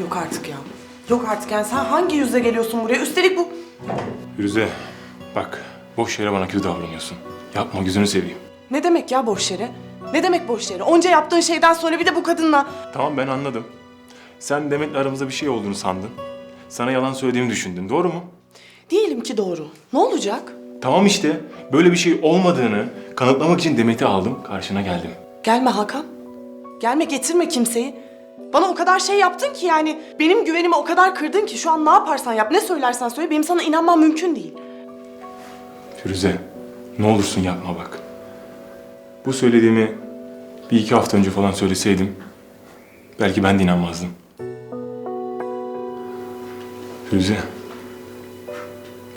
Yok artık ya. Yok artık yani sen hangi yüzle geliyorsun buraya? Üstelik bu... Firuze bak boş yere bana kötü davranıyorsun. Yapma gözünü seveyim. Ne demek ya boş yere? Ne demek boş yere? Onca yaptığın şeyden sonra bir de bu kadınla... Tamam ben anladım. Sen Demet'le aramızda bir şey olduğunu sandın. Sana yalan söylediğimi düşündün doğru mu? Diyelim ki doğru. Ne olacak? Tamam işte böyle bir şey olmadığını kanıtlamak için Demet'i aldım karşına geldim. Gelme Hakan. Gelme getirme kimseyi. Bana o kadar şey yaptın ki yani benim güvenimi o kadar kırdın ki şu an ne yaparsan yap, ne söylersen söyle benim sana inanmam mümkün değil. Firuze ne olursun yapma bak. Bu söylediğimi bir iki hafta önce falan söyleseydim belki ben de inanmazdım. Firuze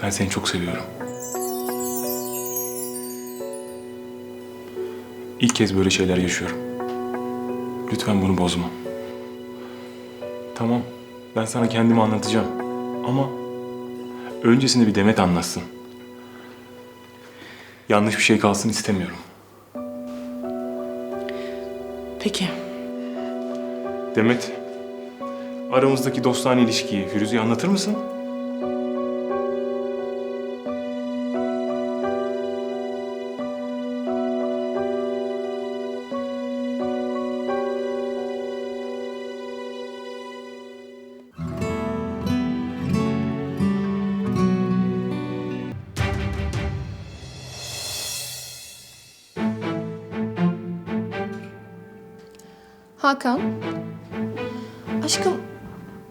ben seni çok seviyorum. İlk kez böyle şeyler yaşıyorum. Lütfen bunu bozma. Tamam, ben sana kendimi anlatacağım. Ama öncesinde bir Demet anlatsın. Yanlış bir şey kalsın istemiyorum. Peki. Demet, aramızdaki dostane ilişkiyi Firuze'ye anlatır mısın? Hakan. Aşkım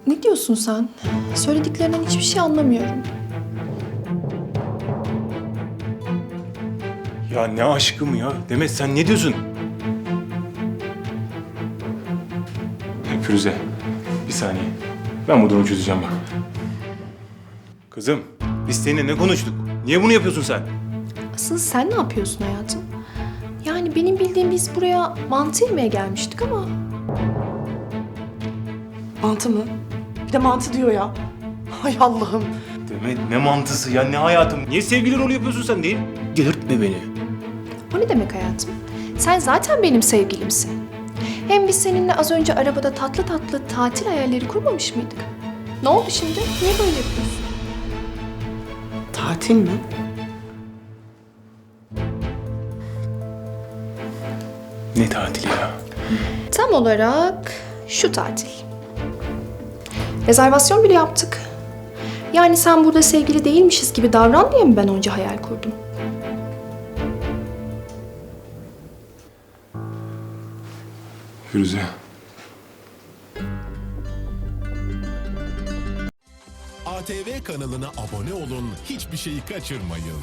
ne diyorsun sen? Söylediklerinden hiçbir şey anlamıyorum. Ya ne aşkım ya? Demet sen ne diyorsun? Firuze, bir saniye. Ben bu durumu çözeceğim bak. Kızım, biz seninle ne konuştuk? Niye bunu yapıyorsun sen? Asıl sen ne yapıyorsun hayatım? Yani benim bildiğim biz buraya mantı yemeye gelmiştik ama... Mantı mı? Bir de mantı diyor ya. Hay Allah'ım. Demet ne mantısı ya ne hayatım? Niye sevgili rolü yapıyorsun sen değil? Delirtme beni. O ne demek hayatım? Sen zaten benim sevgilimsin. Hem biz seninle az önce arabada tatlı tatlı tatil hayalleri kurmamış mıydık? Ne oldu şimdi? Niye böyle yapıyorsun? Tatil mi? Ne tatili ya? Tam olarak şu tatil. Rezervasyon bile yaptık. Yani sen burada sevgili değilmişiz gibi davran diye mi ben önce hayal kurdum? Firuze. ATV kanalına abone olun, hiçbir şeyi kaçırmayın.